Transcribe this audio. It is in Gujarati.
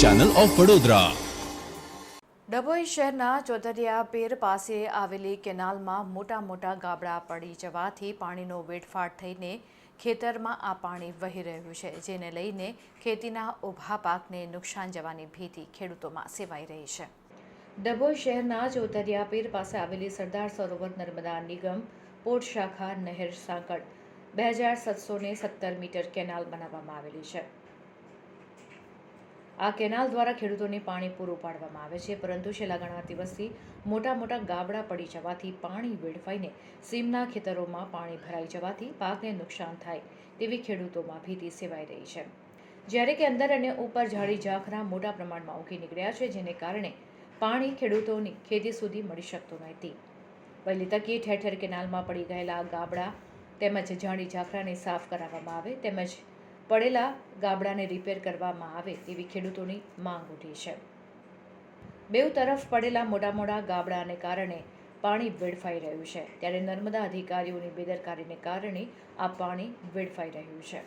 ચેનલ ઓફ વડોદરા ડભોઈ શહેરના ચોધરિયા પેર પાસે આવેલી કેનાલમાં મોટા મોટા ગાબડા પડી જવાથી પાણીનો વેડફાટ થઈને ખેતરમાં આ પાણી વહી રહ્યું છે, જેને લઈને ખેતીના ઊભા પાકને નુકસાન જવાની ભીતિ ખેડૂતોમાં સેવાઈ રહી છે. ડભોઈ શહેરના ચોધરિયા પીર પાસે આવેલી સરદાર સરોવર નર્મદા નિગમ પોર્ટ શાખા નહેર સાંકળ, બે હજાર સાતસો ને સત્તર મીટર કેનાલ બનાવવામાં આવેલી છે. આ કેનાલ દ્વારા ખેડૂતોને પાણી પૂરું પાડવામાં આવે છે, પરંતુ છેલ્લા ઘણા દિવસથી મોટા મોટા ગાબડા પડી જવાથી પાણી વેડફાઈને સીમના ખેતરોમાં પાણી ભરાઈ જવાથી પાકને નુકસાન થાય તેવી ખેડૂતોમાં ભીતિ સેવાઈ રહી છે. જ્યારે કે અંદર અને ઉપર ઝાડી ઝાંખરા મોટા પ્રમાણમાં ઉગી નીકળ્યા છે, જેને કારણે પાણી ખેડૂતોની ખેતી સુધી મળી શકતું નથી. વહેલી તકે ઠેર ઠેર કેનાલમાં પડી ગયેલા ગાબડા તેમજ ઝાડી ઝાખરાને સાફ કરાવવામાં આવે તેમજ પડેલા ગાબડાને રિપેર કરવામાં આવે તેવી ખેડૂતોની માંગ ઉઠી છે. બેઉ તરફ પડેલા મોટા મોટા ગાબડાને કારણે પાણી વેડફાઈ રહ્યું છે. ત્યારે નર્મદા અધિકારીઓની બેદરકારીને કારણે આ પાણી વેડફાઈ રહ્યું છે.